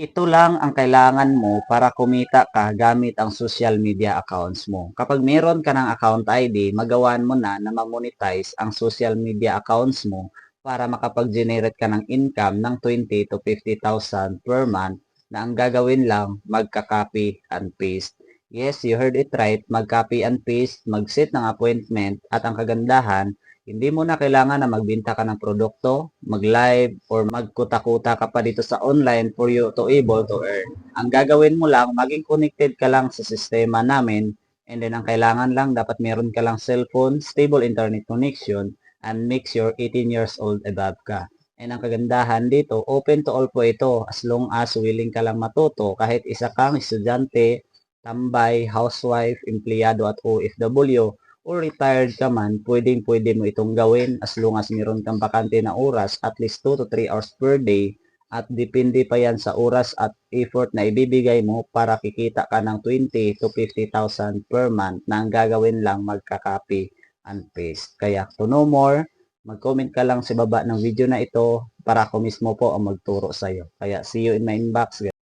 Ito lang ang kailangan mo para kumita ka gamit ang social media accounts mo. Kapag meron ka ng account ID, magawan mo na na ma-monetize ang social media accounts mo para makapag-generate ka ng income ng 20 to 50,000 per month na ang gagawin lang, magka-copy and paste. Yes, you heard it right. Mag-copy and paste, mag-set ng appointment, at ang kagandahan, hindi mo na kailangan na magbenta ka ng produkto, mag-live, or magkuta-kuta ka pa dito sa online for you to able to earn. Ang gagawin mo lang, maging connected ka lang sa sistema namin, and then ang kailangan lang, dapat meron ka lang cellphone, stable internet connection, and make sure 18 years old above ka. And ang kagandahan dito, open to all po ito as long as willing ka lang matuto kahit isa kang estudyante, tambay, housewife, empleyado at OFW or retired ka man, pwedeng pwede mo itong gawin as long as meron kang bakante na oras at least 2 to 3 hours per day at depende pa yan sa oras at effort na ibibigay mo para kikita ka ng 20 to 50,000 per month na ang gagawin lang magka-copy and paste. Kaya to know more, mag-comment ka lang sa baba ng video na ito para ako mismo po ang magturo sa'yo. Kaya see you in my inbox.